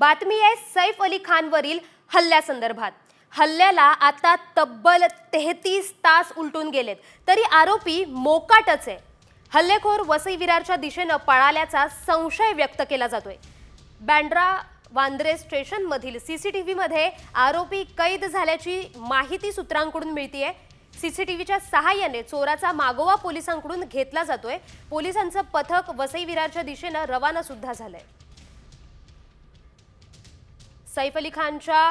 बातमी आहे सैफ अली खानवरील हल्ल्यासंदर्भात. हल्ल्याला आता तब्बल तेहतीस तास उलटून गेलेत. तरी आरोपी मोकाटच आहे. हल्लेखोर वसई विरारच्या दिशेनं पळाल्याचा संशय व्यक्त केला जातोय. बँड्रा वांद्रे स्टेशनमधील सी सी टी व्हीमध्ये आरोपी कैद झाल्याची माहिती सूत्रांकडून मिळतीये. व्हीच्या सहाय्याने चोराचा मागोवा पोलिसांकडून घेतला जातोय. पोलिसांचं पथक वसई विरारच्या दिशेनं रवाना सुद्धा झालंय. सैफ अली खानच्या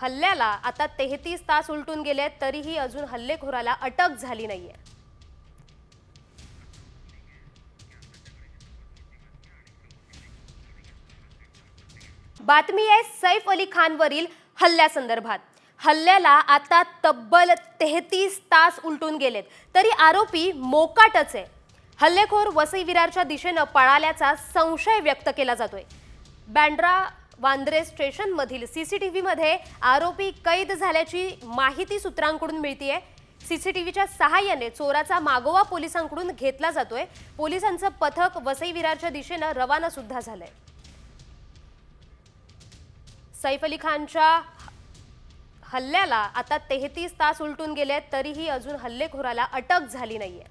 हल्ल्याला आता तेहतीस तास उलटून गेले तरीही अजून हल्लेखोराला अटक झाली नाहीये. बातमी आहे सैफ अली खानवरील हल्ल्यासंदर्भात. हल्ल्याला आता तब्बल तेहतीस तास उलटून गेलेत तरी आरोपी मोकाटच आहे. हल्लेखोर वसई विरारच्या दिशेनं पळाल्याचा संशय व्यक्त केला जातोय. बँड्रा वांद्रे स्टेशनमधील सीसीटीव्हीमध्ये आरोपी कैद झाल्याची माहिती सूत्रांकडून मिळतीये. सीसीटीव्हीच्या सहाय्याने चोराचा मागोवा पोलिसांकडून घेतला जातोय. पोलिसांचं पथक वसई विरारच्या दिशेनं रवाना सुद्धा झालंय. सैफ अली खानच्या हल्ल्याला आता तेहतीस तास उलटून गेले तरीही अजून हल्लेखोराला अटक झाली नाहीये.